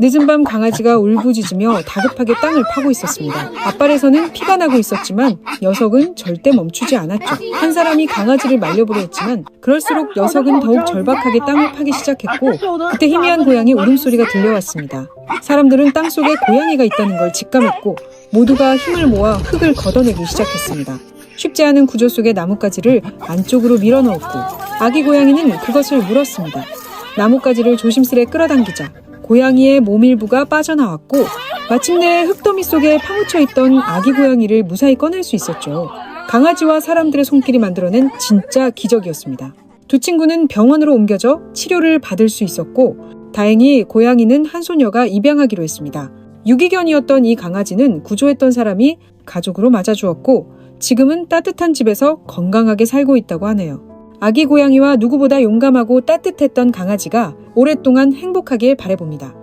늦은 밤 강아지가 울부짖으며 다급하게 땅을 파고 있었습니다. 앞발에서는 피가 나고 있었지만 녀석은 절대 멈추지 않았죠. 한 사람이 강아지를 말려보려 했지만 그럴수록 녀석은 더욱 절박하게 땅을 파기 시작했고 그때 희미한 고양이 울음소리가 들려왔습니다. 사람들은 땅 속에 고양이가 있다는 걸 직감했고 모두가 힘을 모아 흙을 걷어내기 시작했습니다. 쉽지 않은 구조 속의 나뭇가지를 안쪽으로 밀어넣었고 아기 고양이는 그것을 물었습니다. 나뭇가지를 조심스레 끌어당기자 고양이의 몸 일부가 빠져나왔고 마침내 흙더미 속에 파묻혀 있던 아기 고양이를 무사히 꺼낼 수 있었죠. 강아지와 사람들의 손길이 만들어낸 진짜 기적이었습니다. 두 친구는 병원으로 옮겨져 치료를 받을 수 있었고 다행히 고양이는 한 소녀가 입양하기로 했습니다. 유기견이었던 이 강아지는 구조했던 사람이 가족으로 맞아주었고 지금은 따뜻한 집에서 건강하게 살고 있다고 하네요. 아기 고양이와 누구보다 용감하고 따뜻했던 강아지가 오랫동안 행복하길 바래봅니다.